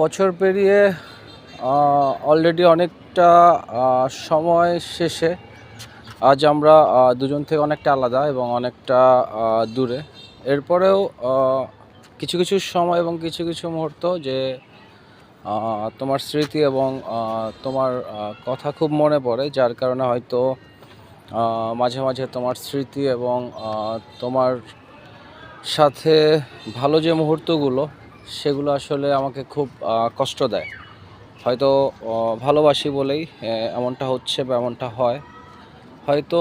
বছর পেরিয়ে অলরেডি অনেকটা সময় শেষে আজ আমরা দুজন থেকে অনেকটা আলাদা এবং অনেকটা দূরে। এরপরেও কিছু কিছু সময় এবং কিছু কিছু মুহূর্ত যে তোমার স্মৃতি এবং তোমার কথা খুব মনে পড়ে, যার কারণে হয়তো মাঝে মাঝে তোমার স্মৃতি এবং তোমার সাথে ভালো যে মুহূর্তগুলো সেগুলো আসলে আমাকে খুব কষ্ট দেয়। হয়তো ভালোবাসি বলেই এমনটা হচ্ছে বা এমনটা হয়। হয়তো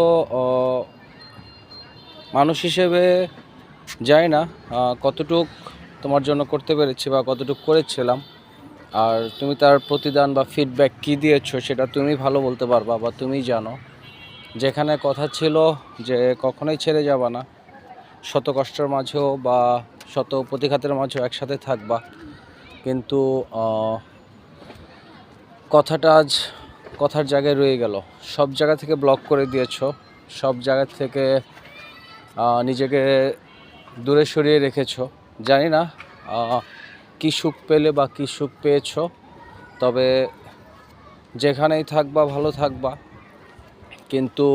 মানুষ হিসেবে জানি না কতটুক তোমার জন্য করতে পেরেছি বা কতটুক করেছিলাম। আর তুমি তার প্রতিদান বা ফিডব্যাক কী দিয়েছ সেটা তুমি ভালো বলতে পারবা বা তুমি জানো। যেখানে কথা ছিল যে কখনোই ছেড়ে যাবা না। শত কষ্টের মাঝেও বা শত প্রতিঘাতের মাঝেও একসাথে থাকবা। কিন্তু কথাটা আজ কথার জায়গায় রয়ে গেল। সব জায়গা থেকে ব্লক করে দিয়েছ। সব জায়গা থেকে নিজেকে দূরে সরিয়ে রেখেছ। জানি না কী সুখ পেলে বা কী সুখ পেয়েছ, তবে যেখানেই থাকবা, ভালো থাকবা। কিন্তু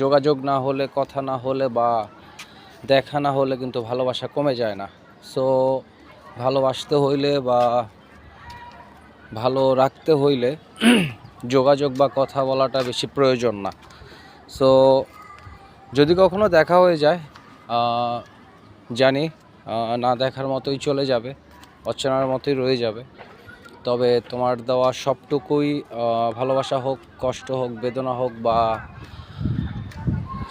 যোগাযোগ না হলে, কথা না হলে বা দেখা না হলে কিন্তু ভালোবাসা কমে যায় না। সো ভালোবাসতে হইলে বা ভালো রাখতে হইলে যোগাযোগ বা কথা বলাটা বেশি প্রয়োজন না। সো যদি কখনো দেখা হয়ে যায় জানি না দেখার মতোই চলে যাবে, অচেনার মতোই রয়ে যাবে। তবে তোমার দেওয়া সবটুকুই ভালোবাসা হোক, কষ্ট হোক, বেদনা হোক বা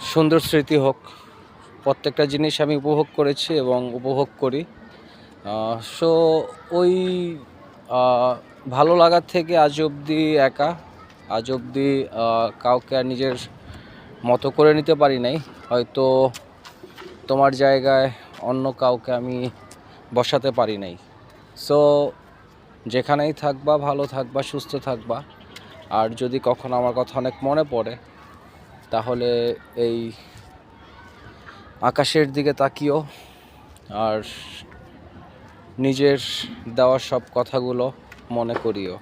সুন্দর স্মৃতি হোক প্রত্যেকটা জিনিস আমি উপভোগ করেছি এবং উপভোগ করি। সো ওই ভালো লাগার থেকে আজ অবধি একা। আজ অবধি কাউকে আর নিজের মতো করে নিতে পারি নাই। হয়তো তোমার জায়গায় অন্য কাউকে আমি বসাতে পারি নাই। সো যেখানেই থাকবা, ভালো থাকবা, সুস্থ থাকবা। আর যদি কখনো আমার কথা অনেক মনে পড়ে, তাহলে এই আকাশের দিকে তাকিও আর নিজের দেওয়া সব কথাগুলো মনে করিও।